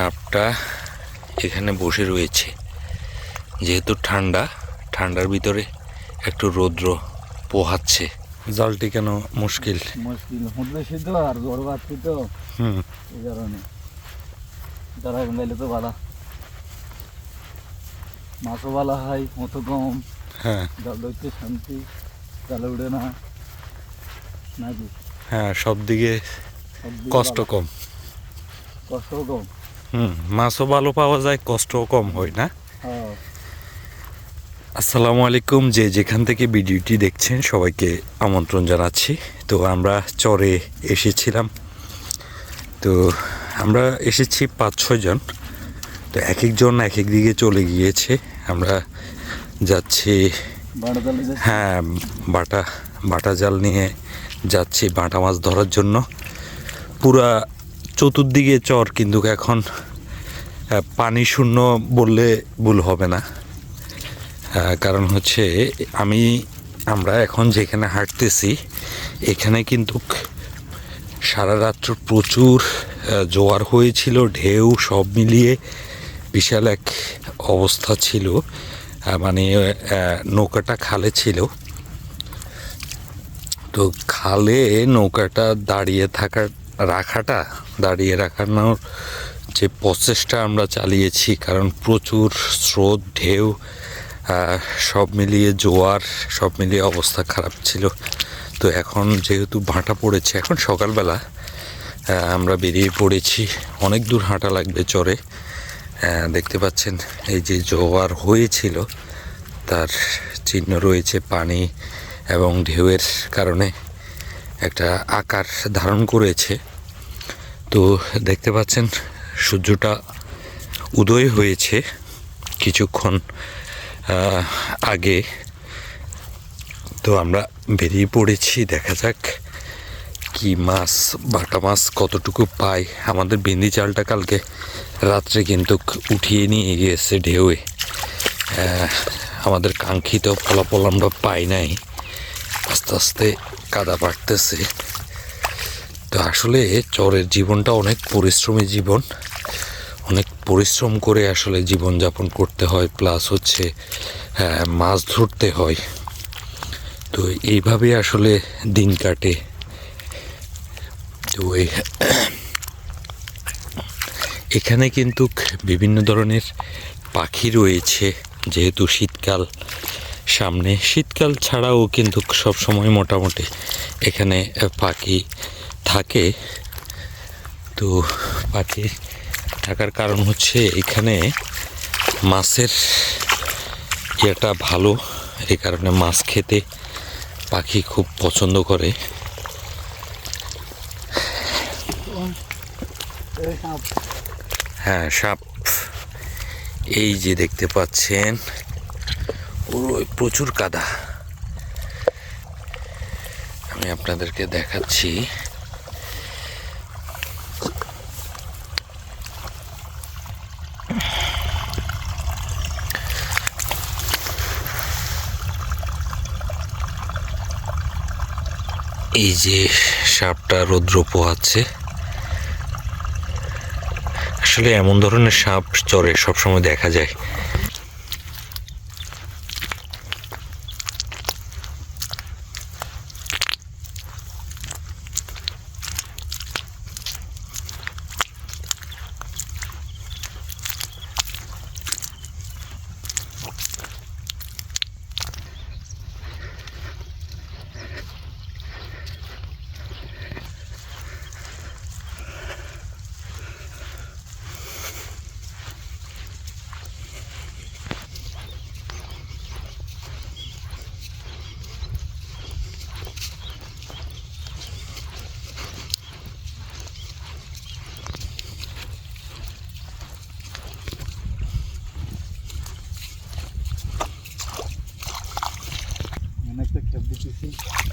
সাপটা এখানে বসে রয়েছে। যেহেতু ঠান্ডা ঠান্ডার ভিতরে একটু রৌদ্র পোহাচ্ছে। জলটি কেন মুশকিল? মুশকিল হুঁটলে সিদ্ধ আর তো। হুম। এই কারণে। যারা গেলে তো ভালো মাছও ভালো হয় মতো কম। হ্যাঁ। জল শান্তি জালে উঠে না। নাকি? হ্যাঁ সব দিকে কষ্ট কম। কষ্ট কম। হুম, মাছও ভালো পাওয়া যায়, কষ্টও কম হয় না। আসসালামু আলাইকুম, যে যেখান থেকে ভিডিওটি দেখছেন সবাইকে আমন্ত্রণ জানাচ্ছি। তো আমরা চরে এসেছিলাম। তো আমরা এসেছি পাঁচ ছজন তো এক একজন এক এক দিকে চলে গিয়েছে। আমরা যাচ্ছে হ্যাঁ বাটা বাটা জাল নিয়ে যাচ্ছি, বাটা মাছ ধরার জন্য। পুরা চতুর্দিকে চর, কিন্তু এখন পানি শূন্য বললে ভুল হবে না। কারণ হচ্ছে, আমি, আমরা এখন যেখানে হাঁটতেছি, এখানে কিন্তু সারা রাত্র প্রচুর জোয়ার হয়েছিল, ঢেউ সব মিলিয়ে বিশাল এক অবস্থা ছিল মানে নৌকাটা খালে ছিল। তো খালে নৌকাটা দাঁড়িয়ে থাকার রাখাটা, দাঁড়িয়ে রাখানোর যে প্রচেষ্টা আমরা চালিয়েছি, কারণ প্রচুর স্রোত, ঢেউ সব মিলিয়ে জোয়ার, সব মিলিয়ে অবস্থা খারাপ ছিল। তো এখন যেহেতু ভাঁটা পড়েছে, এখন সকালবেলা আমরা বেরিয়ে পড়েছি। অনেক দূর হাঁটা লাগবে চরে। দেখতে পাচ্ছেন, এই যে জোয়ার হয়েছিল, তার চিহ্ন রয়েছে পানি এবং ঢেউয়ের কারণে একটা আকার ধারণ করেছে। তো দেখতে পাচ্ছেন, সূর্যটা উদয় হয়েছে কিছুক্ষণ আগে। তো আমরা বেরিয়ে পড়েছি, দেখা যাক কি মাছ, বাটা মাছ কতটুকু পাই আমাদের বিন্দি চালটা কালকে রাত্রে কিন্তু উঠিয়ে নিয়ে গিয়েছে ঢেউয়ে। আমাদের কাঙ্ক্ষিত ফলাফল আমরা পাই নাই। আস্তে আস্তে কাদা বাড়তেছে। তো আসলে চরের জীবনটা অনেক পরিশ্রমী জীবন। অনেক পরিশ্রম করে আসলে জীবনযাপন করতে হয় প্লাস হচ্ছে আহ, মাছ ধরতে হয়। তো এইভাবে আসলে দিন কাটে। তো এখানে কিন্তু বিভিন্ন ধরনের পাখি রয়েছে যেহেতু শীতকাল সামনে। শীতকাল ছাড়াও কিন্তু সব সময় মোটামুটি এখানে পাখি থাকে, তো পাখি থাকার কারণ হচ্ছে এখানে মাছের ইয়েটা ভালো, এই কারণে মাছ খেতে পাখি খুব পছন্দ করে। হ্যাঁ সাপ। এই যে দেখতে পাচ্ছেন পুরো প্রচুর কাদা। আমি আপনাদেরকে দেখাচ্ছি। এই যে সাপটা রৌদ্র পোহাচ্ছে আসলে এমন ধরনের সাপ চরে সবসময় দেখা যায়। Görüşürüz.